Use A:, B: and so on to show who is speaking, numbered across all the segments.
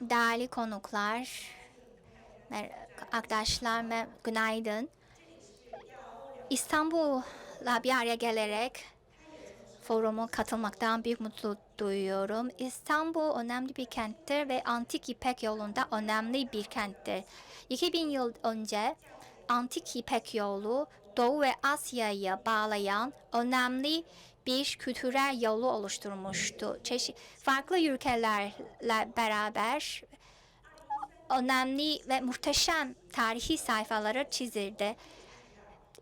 A: Değerli konuklar, arkadaşlar, günaydın. İstanbul'a bir araya gelerek foruma katılmaktan büyük mutluluk duyuyorum. İstanbul önemli bir kenttir ve Antik İpek yolunda önemli bir kenttir. 2000 yıl önce Antik İpek yolu Doğu ve Asya'yı bağlayan önemli bir kültürel yolu oluşturmuştu. Çeşit farklı ülkelerle beraber önemli ve muhteşem tarihi sayfaları çizildi.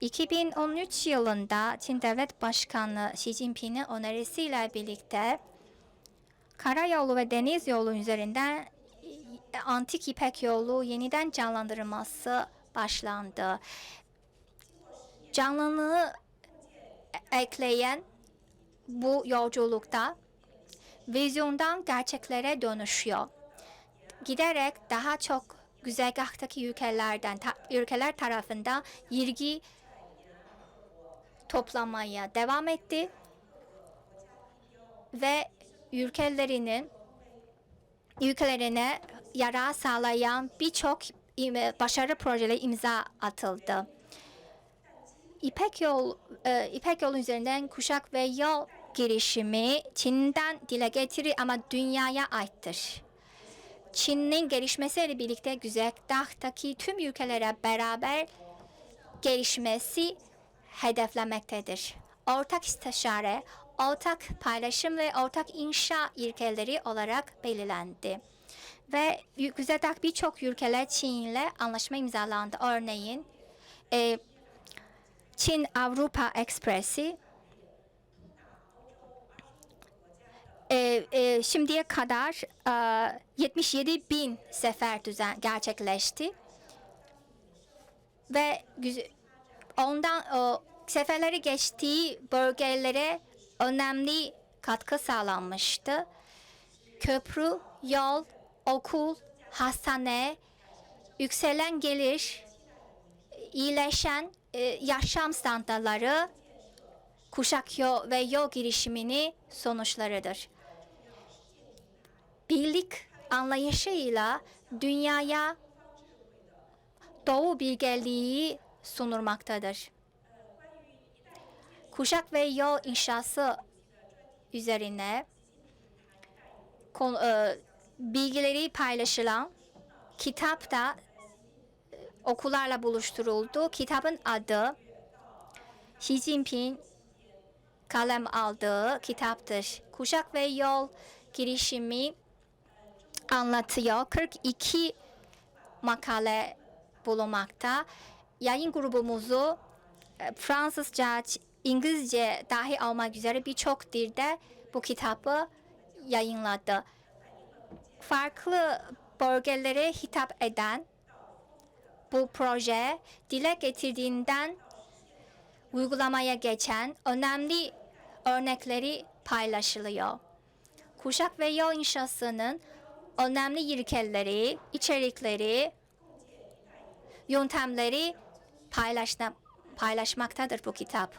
A: 2013 yılında Çin Devlet Başkanı Xi Jinping'in önerisiyle birlikte karayolu ve deniz yolu üzerinden e, antik İpek yolu yeniden canlandırılması başlandı. Canlılığı ekleyen bu yolculukta vizyondan gerçeklere dönüşüyor. Giderek daha çok güzergahtaki ülkelerden ta- ülkeler tarafından ilgi toplamaya devam etti ve ülkelerinin ülkelerine yara sağlayan birçok başarı projeleri imza atıldı. İpek yol e, İpek yolu üzerinden kuşak ve yol girişimi Çin'den dile getirir ama dünyaya aittir. Çin'in gelişmesiyle birlikte güzergahtaki tüm ülkelere beraber gelişmesi hedeflemektedir. Ortak istişare, ortak paylaşım ve ortak inşa ilkeleri olarak belirlendi. Ve güzergah birçok ülkeler Çin ile anlaşma imzalandı. Örneğin e, Çin Avrupa Ekspresi e, e, şimdiye kadar e, 77 bin sefer düzen gerçekleşti ve ondan o seferleri geçtiği bölgelere önemli katkı sağlanmıştı. Köprü, yol, okul, hastane, yükselen gelir, iyileşen e, yaşam standartları kuşak yol ve yol girişimini sonuçlarıdır. Birlik anlayışıyla dünyaya doğu bilgeliği sunulmaktadır. Kuşak ve yol inşası üzerine e, bilgileri paylaşılan kitap da e, okullarla buluşturuldu. Kitabın adı Xi Jinping kalem aldığı kitaptır. Kuşak ve yol girişimi anlatıyor. 42 makale bulunmakta. Yayın grubumuzu e, Fransızca, İngilizce dahi almak üzere birçok dilde bu kitabı yayınladı. Farklı bölgelere hitap eden bu proje dile getirdiğinden uygulamaya geçen önemli örnekleri paylaşılıyor. Kuşak ve yol inşasının önemli ilkeleri, içerikleri, yöntemleri paylaşma, paylaşmaktadır bu kitap.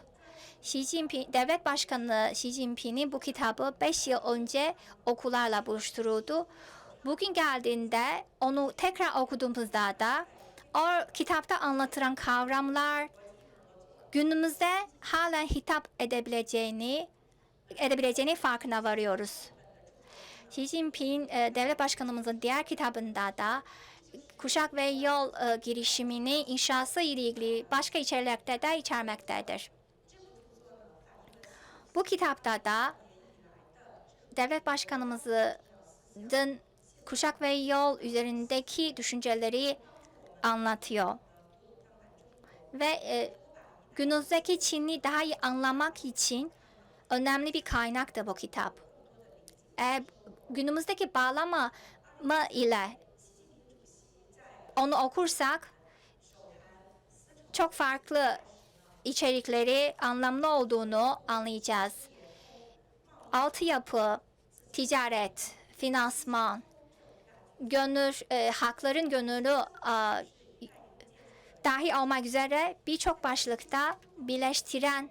A: Xi Jinping, devlet başkanı Xi Jinping'in bu kitabı 5 yıl önce okullarla buluşturuldu. Bugün geldiğinde onu tekrar okuduğumuzda da o kitapta anlatılan kavramlar günümüzde halen hitap edebileceğini edebileceğini farkına varıyoruz. Xi Jinping e, devlet başkanımızın diğer kitabında da kuşak ve yol e, girişiminin inşası ile ilgili başka içeriklerde de içermektedir. Bu kitapta da devlet başkanımızın kuşak ve yol üzerindeki düşünceleri anlatıyor. Ve e, günümüzdeki Çin'i daha iyi anlamak için önemli bir kaynak da bu kitap. Eğer günümüzdeki bağlama mı ile onu okursak çok farklı içerikleri anlamlı olduğunu anlayacağız. Altyapı, ticaret, finansman, gönül, e, hakların gönüllü e, dahi olmak üzere birçok başlıkta birleştiren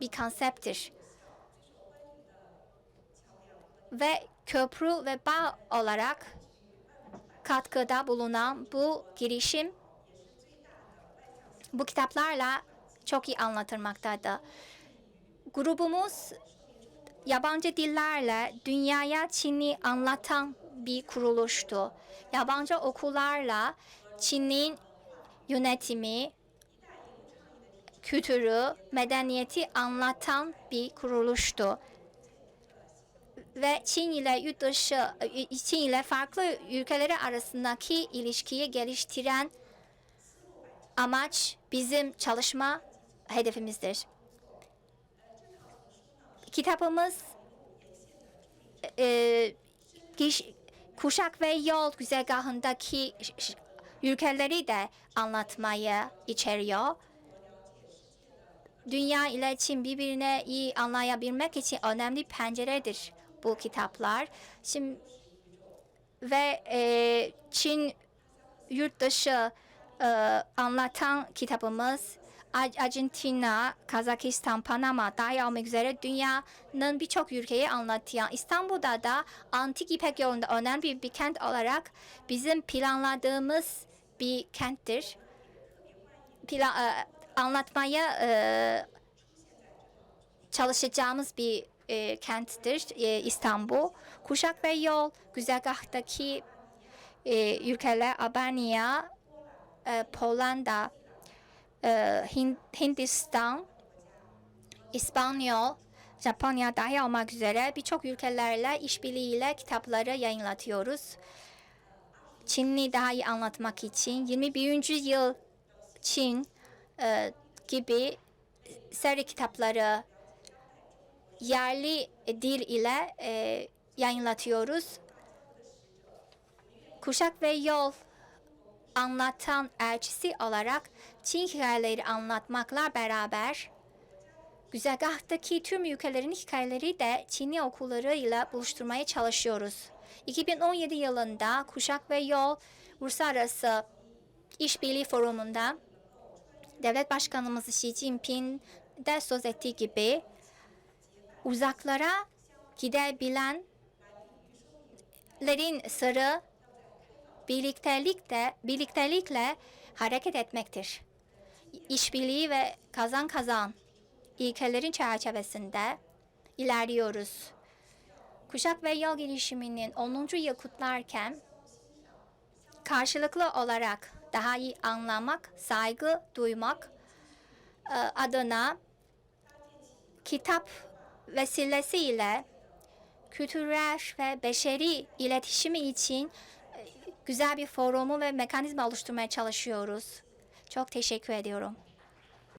A: bir konsepttir. Ve köprü ve bağ olarak katkıda bulunan bu girişim bu kitaplarla çok iyi anlatılmaktadır. Grubumuz yabancı dillerle dünyaya Çin'i anlatan bir kuruluştu. Yabancı okullarla Çin'in yönetimi, kültürü, medeniyeti anlatan bir kuruluştu. Ve Çin ile yurt dışı, Çin ile farklı ülkeleri arasındaki ilişkiyi geliştiren amaç bizim çalışma hedefimizdir. Kitabımız e, giş- kuşak ve yol güzergahındaki ülkeleri de anlatmayı içeriyor. Dünya ile Çin birbirine iyi anlayabilmek için önemli penceredir bu kitaplar. Şimdi ve e, Çin yurt dışı e, anlatan kitabımız Ar- Arjantina, Kazakistan, Panama dahil olmak üzere dünyanın birçok ülkeyi anlatan İstanbul'da da Antik İpek yolunda önemli bir kent olarak bizim planladığımız bir kenttir. Plan, e, anlatmaya e, çalışacağımız bir e, kenttir e, İstanbul. Kuşak ve yol güzergahtaki e, ülkeler Albanya, e, Hollanda, e, Hin- Hindistan, İspanyol, Japonya dahil olmak üzere birçok ülkelerle işbirliğiyle kitapları yayınlatıyoruz. Çin'i daha iyi anlatmak için 21. yıl Çin e, gibi seri kitapları yerli dil ile e, yayınlatıyoruz. Kuşak ve yol anlatan elçisi olarak Çin hikayeleri anlatmakla beraber güzergahtaki tüm ülkelerin hikayeleri de Çinli okullarıyla buluşturmaya çalışıyoruz. 2017 yılında Kuşak ve Yol Uluslararası İşbirliği Forumu'nda Devlet Başkanımız Xi Jinping de söz ettiği gibi uzaklara gidebilenlerin sırrı birliktelikle, birliktelikle hareket etmektir. İşbirliği ve kazan kazan ilkelerin çerçevesinde ilerliyoruz. Kuşak ve yol girişiminin 10. yıl kutlarken karşılıklı olarak daha iyi anlamak, saygı duymak e, adına kitap vesilesiyle kültürel ve beşeri iletişimi için e, güzel bir forumu ve mekanizma oluşturmaya çalışıyoruz. Çok teşekkür ediyorum.